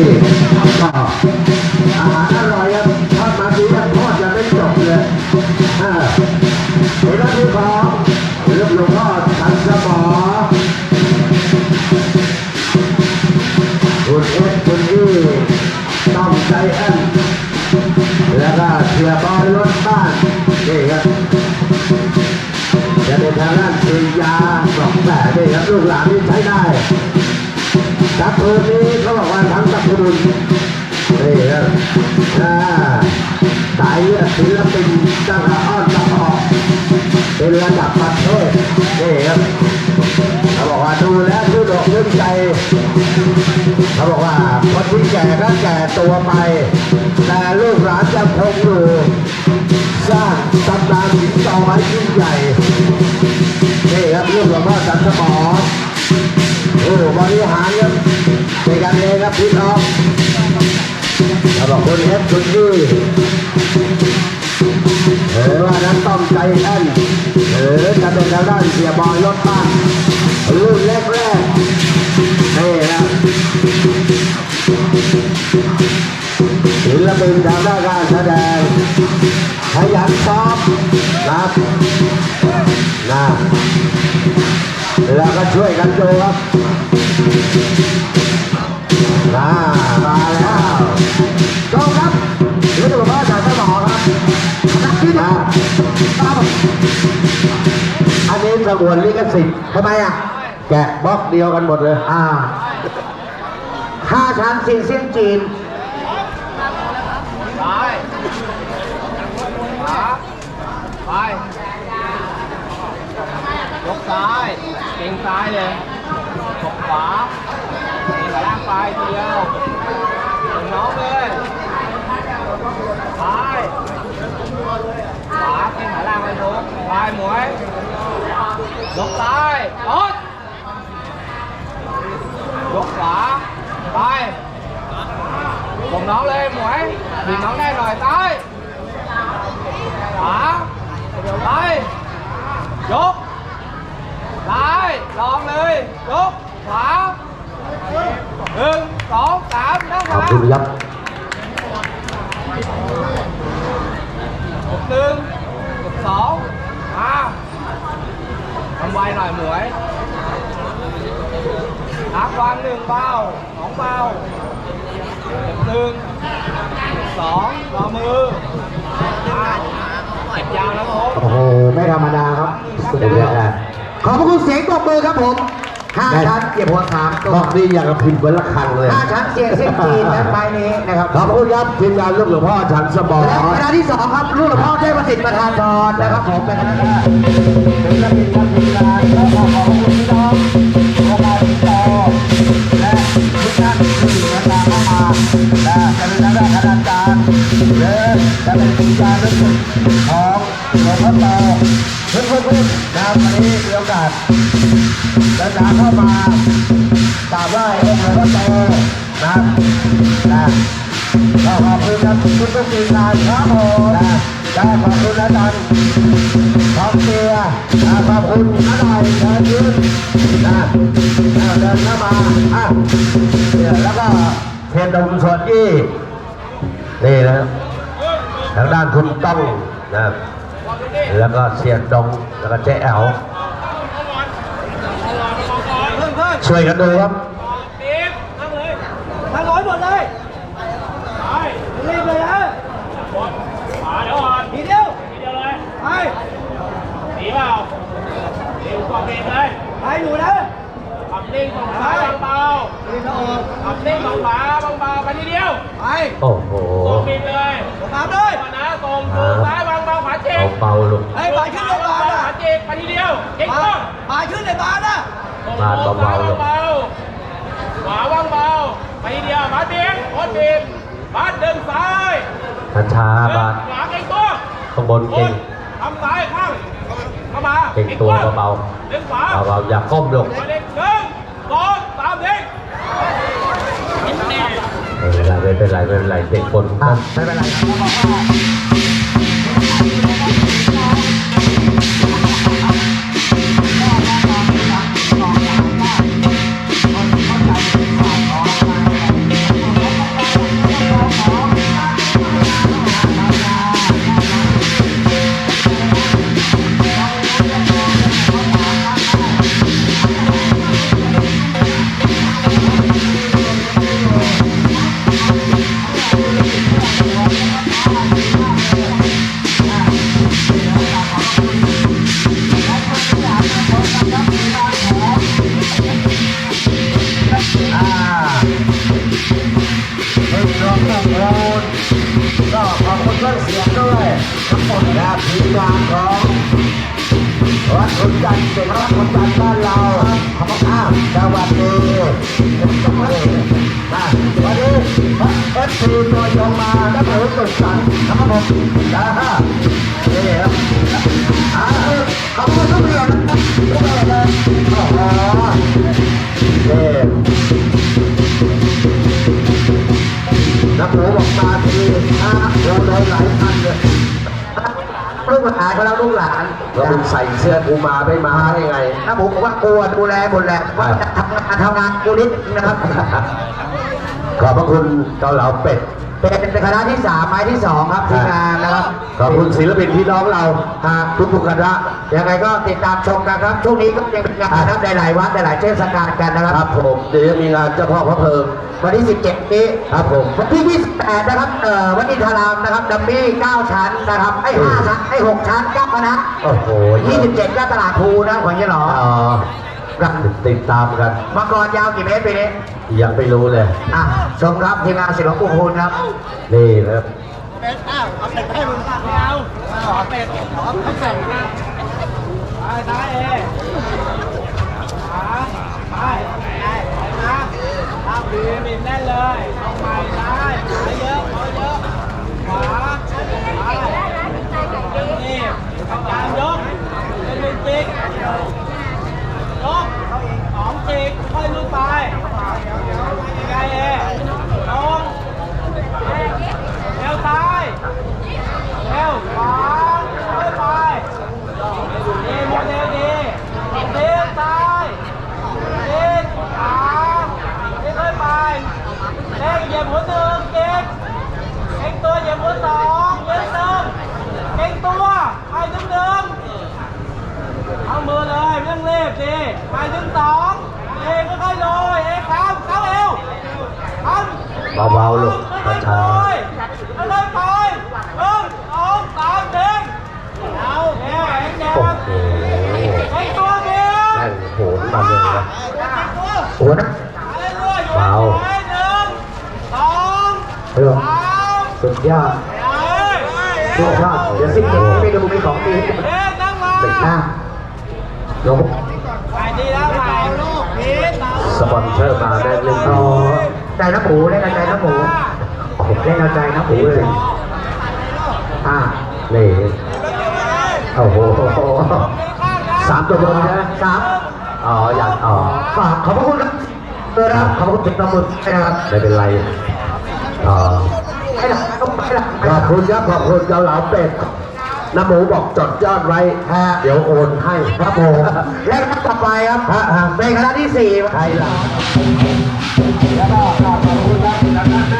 นี่ก็อาหารอร่อยครับทอดมาดีกันทอดยังไม่จบเลยอ่าเห็นแล้วที่ของเรื่องหลวงพ่อทันสมอคุณเอสคุณอีต้องใจแอนแล้วก็เสียบอยรถบ้านนี่ครับจะเป็นทางด้านปริญญาสองแปดนี่ครับลูกหลานที่ใช้ได้จับปืนนี้ ทั้งตะปูนนี่ครับอ่าสายเลือดศิลปินตั้งแต่อ้อนตะออกเป็นระดับประเทศนี่ครับเขาบอกว่าดูแล้วดูดอกเรื่อใจเขาบอกว่าคนที่แก่ก็แก่ตัวไป แต่ลูกหลานจะคงอยู่สร้างตำนานหินต่อไว้ยิ่งใหญ่นี่ครับเรื่องหลวงพ่อจันทมอโอ้บริหารครับ เป็นกันเองครับพี่น้องเราบอกคนเอฟคุณยี่เออว่านั้นต้องใจแอนเออจะเป็นทางด้านเสียบอยรถบ้านรุ่นแรกแรกนี่ครับศิลปินทางด้านการแสดงขยันซ้อมนะนะแล้วก็ช่วยกันดูครับ นะมาแล้วโจครับนี่คือพ่อจากสมอครับนักที่นะอันนี้สงวนลิขสิทธิ์ทำไมอะ แกะบล็อกเดียวกันหมดเลย อ่าห้าชั้นสี่เส้นจีนซ้ายขวาไปยกซ้ายเก่งซ้ายเลยยกขวาเก่งขาล่าง ไปเดียวน้องเลยซ้ายขวาเก่งขาล่างไปทุกไปหมวยยกซ้ายรถยกขวาไปผมน้องเลยหมวยดึงน้องได้หน่อยซ้ายขวาไปยกซ้ายลองเลยยกขวา หนึ่งสองสามนั่งขอบขาคุณครับหนึ่งสองมาทำไวหน่อยหมวยนักวางหนึ่งเบาสองเบาหนึ่งสองรอมืออ่าเก็บยาวแล้วผมโอ้โหไม่ธรรมดาครับสุดยอดขอบพระคุณเสียงปรบมือครับผม ห้าชั้นเก็บหัวขามตัวบอกนี่อย่างกับพิมพ์ไว้ละคังเลยห้าชั้นเสียงเส้นจีนและใบนี้นะครับ ขอบคุณครับทีมงานลูกหลวงพ่อฉันสมอและคณะที่สองครับลูกหลวงพ่อเทพประสิทธิ์ประธานพรนะครับผมเป็นคณะที่ศิลปินครับทีมงานแล้วก็ขอบคุณพี่น้องโรงงานติดต่อและทุกท่านที่เดินทางเข้ามาและจะเป็นทางด้านคณาจารย์หรือจะเป็นวิญญาณลึกขอ งหลวงพ่อโตเพื่อนๆนะครับวันนี้มีโอกาสเดินทางเข้ามากราบไหว้องค์หลวงพ่อโตนะนะก็ขอบคุณครับทุกทุกทีมงานครับผมนะได้ขอบคุณอาจารย์ทองเตียนะขอบคุณน้าหน่อยเดินยืนนะเดินเข้ามาอะเนี่ยแล้วก็เทียนดมสดยี่นี่นะทางด้านคุณต้องนะ แล้วก็เสียนดงแล้วก็เจ๊แอลเพิ่มเพิ่มช่วยกันดูครับตีบนั่งเลยนั่งร้อยหมดเลยไปรีบเลยนะขวาเดี๋ยวก่อนทีเดียวทีเดียวเลยไปหนีเปล่าหนีกองเกมเลยไปอยู่นะขับนิ่งฝั่งซ้ายเบาๆนี่นะโอขับนิ่งฝั่งขวาเบาๆไปทีเดียวไปโอ้โหส่งบินเลยตามเลย ก่อนนะส่งมือซ้ายวางเบาขวาเจ็บเบาๆลูกไอ้บาขึ้นเลยบาขวาเจ็บไปทีเดียวเก่งต้องบาขึ้นเลยบานะบาเบาๆลูกเบาๆขวาว่างเบาไปทีเดียวบาเบียงโคตรบีบบาดึงซ้ายช้าๆบาสขวาเก่งตัวข้างบนเก่งทำซ้ายข้างเข้ามาเก่งตัวเบาดึงขวาๆเบาๆอย่าก้มลูกไปเด็กหนึ่งสองสามเด็ก ไม่เป็นไรไม่เป็นไรไม่เป็นไรเด็กคนก้มไม่เป็นไร เพิ่มจอมตั้งร้นก็ขอบคุณเครื่องเสียงด้วยทั้งหมดและทีมงานของวัดคุณจันทร์เป็นวัดคุจันทร์บ้านเราขอบคุณครับสวัสดีสวัสวันนี้เอฟซีตัวยงมาแล้วเพิ่มตุ่นสันนะครับผมนะฮะนี่ครับขอบคุณทุกท่านทุกท่านเลยโอ้โหเย้ หนูบอกมาทีนะเราเลยหลายพันเลยลูกหลานเขาแล้วลูกหลานแล้วมึงใส่เสื้อกูมาไม่มาได้ไง ถ้าผมบอกว่ากลัวดูแลหมดแหละว่าจะทำงานทำงานกูนิดนึงนะครับ ขอบพระคุณเกาเหลาเป็ด เป็นคณะที่สามไม้ที่สองครับทีมงานนะครับขอบคุณศิลปินพี่น้องเราทุกทุกๆคณะยังไงก็ติดตามชมกันครับช่วงนี้ก็ยังเป็นงานนะครับหลายๆวัดหลายๆเทศกาลกันนะคครัรับบผมเดี๋ยวจะมีงานเจ้าพ่อพระเพลิงวันที่ 17 นี้ครับผมวันที่ 28 นะครับเอ่อวันนี้ทารามนะครับดัมมี่ 9 ชั้นนะครับไอ้5ชั้นไอ้6ชั้น9คณะโอ้โห27 ก็ตลาดภูนะของยี่หลอ อ๋อติดตามกัน มังกรยาวกี่เมตรปีนี้ยังไม่รู้เลยอะชมครับทีมงานศิลปะภูนครับนี่นะครับเป็ดอ้าวเอาเป็ดให้มึงไม่เอาขอเป็ดขอเป็ดใส่นะไปซ้ายเอขวาไปไปไปนะทำดีบินแน่นเลยเอาไปซ้ายขวาเยอะขวาเยอะขวาไปนี่กำลังยกเป็นหนึ่งจิกยกสองจิกค่อยลุกไปยังไงเอลง เร็วซ้ายเร็วขวาค่อยไปดีโมเดลดีเลี้ยวซ้ายดีขวาดีค่อยไปเล่นเหยียบหัวหนึ่งเก่งเก่ งตัวเหยียบหัวสองเก่งหนึ่งเก่งตัวไปถึงหนึ่งเอามือเลยไม่ต้องเรีบดีไปถึงสองเองค่อยๆโรยเองครับเข้าเอวทำเบาๆลูกประชาไปเลยไปหนึ่งสองสามเด้งเอาแข็งแข็งโอ้โหแข็งตัวเดียวแม่งโหนมาเลยนะโอ้โหนเรื่อยเบาหนึ่งสองสุดยอด สุดยอดเดี๋ยวสิบเจ็ดไปดูมีของดีเด้งนั่งมาติดหน้าโยกไปดีแล้วไปลูกพีทสปอนเซอร์มาได้เล่นอ๋ดีอใจน้ำหมูเล่นเอาใจน้ำหมูเล่นเอาใจน้ำหมูเลยอ่านี่โอ้โหสามตัวบนนะสามอ๋ออย่างอ๋อฝากขอบคุณครับเออครับขอบคุณถึงตำรวจนะครับไม่เป็นไรอ๋อ ต้องไปหลังขอบคุณครับขอบคุณเกาเหลาเป็ดน้ำหมูบอกจดยอดไว้ฮะเดี๋ยวโอนให้ครับผมและคณะต่อไปครับฮะฮะเป็นคณะที่สี่ใครล่ะแล้วก็ขอบคุณครับคณะนักเรือครับ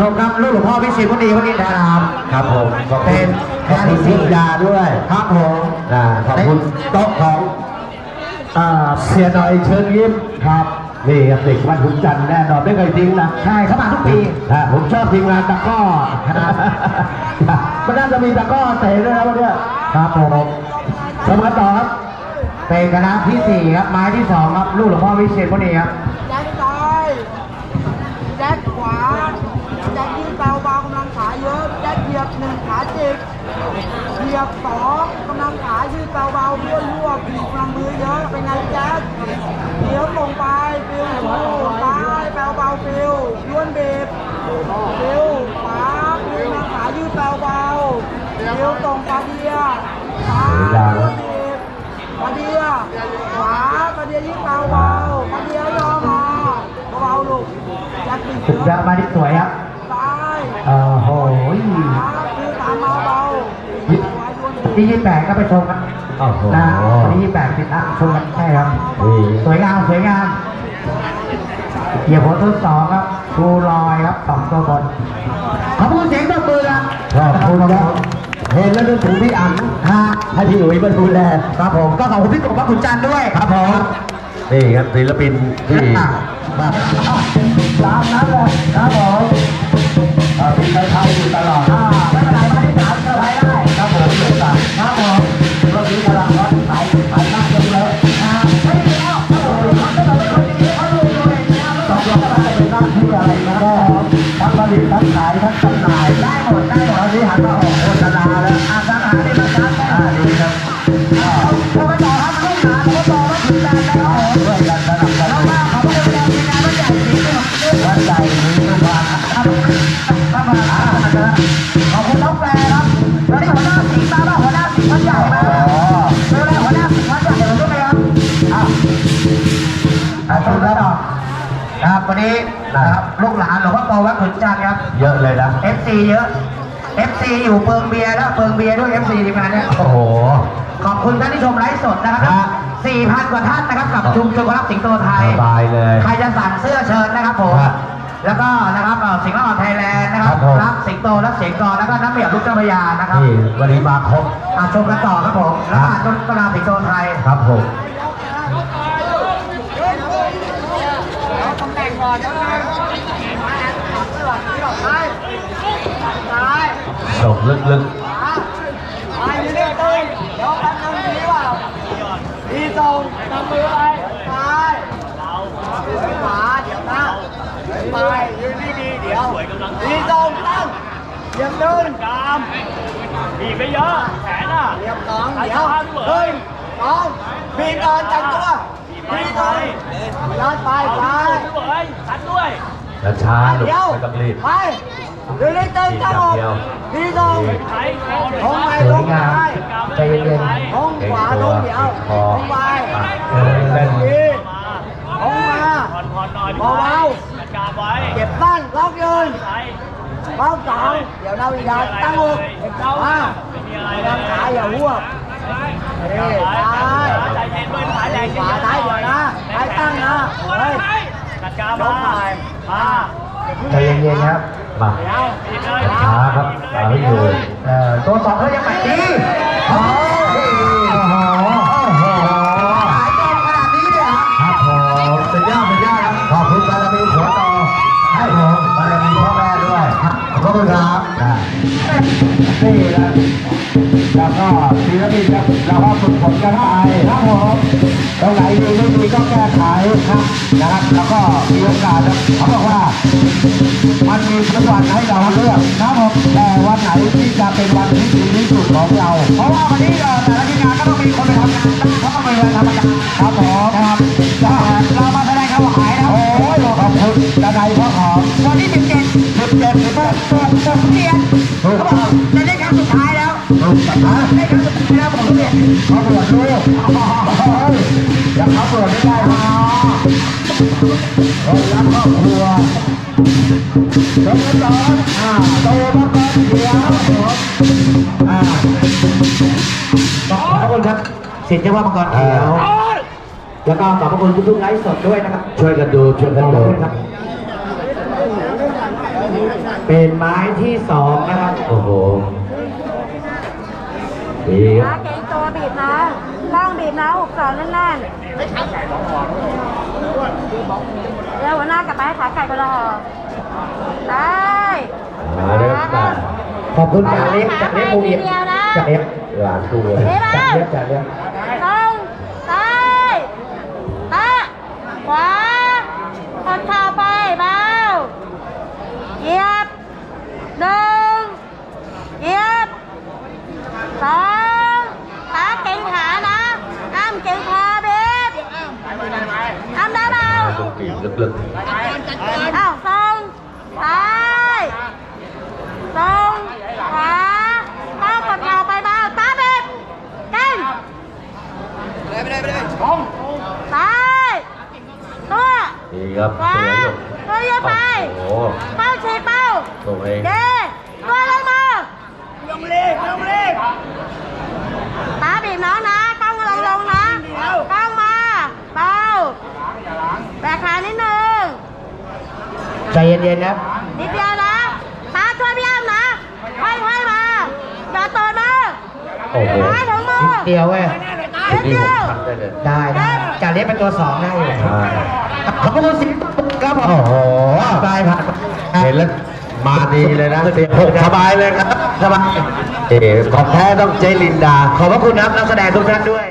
ชมครับลูกหลวงพ่อพิชิตพุทธีพุทธิธารามครับผมขอบคุเป็ณนขอบคุณพิยาด้วยครับผมอ่าขอบคุณโต๊ะของอ่าเสียหน่อยเชิญยิ้มครับนี่ครับเด็กวันขุนจันทร์แน่นอนไม่เคยทิ้งนะใช่เขามาทุกปี ฮะผมชอบทีมงานตะกร้อมันน่าจะมีตะกร้อเตะด้วยนะวันเนี้ยครับผมชมกันต่อครับ เป็นคณะที่สี่ครับไม้ที่สองครับลูกหลวงพ่อวิเชียรพุทธีครับ แจ็คซ้ายแจ็คขวาแจ็คยืนเบาเบากำลังขาเยอะแจ็คเหยียบหนึ่งขาจิก เบียบสองกำลังขายืดเบาเบาเพื่อรั่วบีบกำลังมือเยอะเป็นไงแจ็คเดี๋ยวลงไปฟิวหูซ้ายเบาเบาฟิวย้วนเบีบฟิวขวาฟิวกำลังขายืดเบาเบาฟิวตรงปาเดียซ้ายย้วนเบีบปาเดียขวาปาเดียยืดเบาเบาปาเดียยอมาเบาลูกจ็คบีบสุดยอดม้ที่สวยครับซ้ายโอ้โห ขาคือตามมาเบา ที่ยี่สิบแปดก็ไปชมครับโอ้โหนะวันนี้แปดสิบอะชมกันใช่ครับ นี่สวยงามสวยงามเหยียบหัวทดสองครับชูลอยครับสองตัวบนขอบคุณเสียงตบมือครับขอบคุณครับเห็นแล้วนึกถึงพี่อั๋นฮะให้พี่อุ๋ยมาดูแลครับผมก็ขอบคุณพี่กบพระคุณจันทร์ด้วยครับผมนี่ครับศิลปินที่มาตามนั้นเลยครับผม ครับวันนี้นะครับลูกหลานหลวงพ่อโตวัดขุนจันทร์ครับ เยอะเลยนะ FC เยอะ FC อยู่เปิงเบียร์แล้วเปิงเบียร์ด้วย FC ทีมงานเนี่ยโอ้โห ขอบคุณท่านที่ชมไลฟ์สดนะครับ ฮะ 4,000 กว่าท่านนะครับกับชุมชนคนรักสิงโตไทย สบายเลย ใครจะสั่งเสื้อเชิญนะครับผม ฮะแล้วก็นะครับเอ่อสิงห์ละอ่อนไทยแลนด์นะครับครับผม รักสิงโตรักเสียงกรแล้วก็น้ำเบียบลูกเจ้าพระยานะครับนี่วันนี้มาครบอะชมกันต่อครับผมแล้วอ่านต้นตำราสิงโตไทย ครับผม ตำแหน่งก่อนนะซ้ายซ้ายส่งลึกไปอยู่นี่ตึงเดี๋ยวแป๊บนึง ดีว่าดีตรงนไปไปยืนดีดีๆเดี๋ยวดีตรงตั้งเหนึ่งกามไปเยอะแขนอะเหยียบสองเดี๋ยวหนึ่งสองบีบก่อนจับตัวบีบก่อนย้อนไปเอาซ้ายด้วยชัดด้วยๆช้าๆลูกเดี๋ยวไม่ต้องรีบไปเดี๋ยวนี้ตึงตั้งออกดีตรงใช้องไปสลวยงไปใจเย็นลงขวาลงเดียวคองไปเออเล่นดีมาลงมาผ่อนผ่อนหน่อยเบาจัดการไว้เก็บตั้งล็อกยืนเบาสองเดี๋ยวนาวิญญาณตั้งอกมาไม่มีอะไรกำลังขาอย่าหัวบนี่ ใจซ้ายใจเย็นด้วยสายแรงขวายเดี๋ยวนะซ้ตั้งนะเฮ้ยจัดการมามาใจเย็นๆครับมาช้าครับตาไม่อยู่ตัวสองเขายังไม่ดีโอ้โหโอ้โหโอ้โหหายตรงขนาดนี้เลยเหรอครับผมสุดยอดสุดยอดครับขอบคุณบารมีหัวต่อให้ผมบารมีพ่อแม่ด้วยขอบคุณครับนี่นะแล้วก็ศิลปิน เราก็ฝึกฝนกันไปครับผมตรงไหนดีไม่ดีก็แก้ไขครับนะครับ แล้วก็มีโอกาสนะเขาบอกว่า มันมีทุกวันให้เราเลือกครับผมแต่วันไหนที่จะเป็นวันที่ดีที่สุดของเรา เพราะว่าวันนี้แต่ละทีมงานก็ต้องมีคนไปทำงานได้เพราะมันเป็นเวลาธรรมดาครับผมครับจะเรามาแสดงควาขายนะโอ้ยขอบคุณดนายพ่อของวันที่สิบเจ็ดสิบเจ็ดสิบแปดสิบเจ็ดเรียนเขาบอกจะได้ครั้งสุดท้ายแล้ว ได้ครั้งสุดท้ายแล้วผมเรียนเขาบวชลูกยังเขาบวชไม่ได้หรอคนรักครอบครัวสมสอนอ่าโตมาก่อนเดียวอ่าขอบคุณครับสิทธิ์เจ้าว่ามังกรเขียวแล้วก็ขอบพระคุณทุกๆไลฟ์สดด้วยนะครับ ช่วยกันดูช่วยกันดูครับ เป็นไม้ที่สองนะครับ โอ้โห ดีคนะรับเก่งตัวบีบนะล่างบีบนะหุบสอนแน่นๆเดี๋ยวหัวหน้ากลับไปให้ขาไก่ไปรอได้มาเริ่มกันขอบคุณจากเล็บจากเล็บภูเก็ตจากเล็บหลานตัวเฮ้ยจากมาเล็บจากเล็บตรงซ้ายตะขวาคนเท้าไปเบาเหยียบหนึ่งเหยียบสองขาเก่งขานะอ้ามเก่งคอเบ็ดอ้ามได้เปล่า ต้อง ปีกลึกอ้าวทรงซ้ายทรงขวาข้าวกดเข่าไปเบาตาเบ็ดเก่งซ้ายตัวๆดีครับขวาสวยอยู่ตัวเยอะไปโอ้โหเป้าฉีดเป้าตัวเองเด้ตัวลงมาลงเล็กลงเล็ก ตาบีบน้องนะ ใจเย็นๆนะนิดเดียวนะมาช่วยพี่อ้ำนะค่อยๆมาอย่าตอนมาโอ้โหมาถึงมือนิดเดียวเว้ยนิดเดียวได้ได้จะเรียกเป็นตัวสองได้อยู่ขอบคุณสิครับโอ้โหสบายผ่านเห็นแล้วมาดีเลยนะสบายเลยครับสบายเอ๋ของแท้ต้องเจลินดา ขอบพระคุณครับนักแสดงทุกท่านด้วย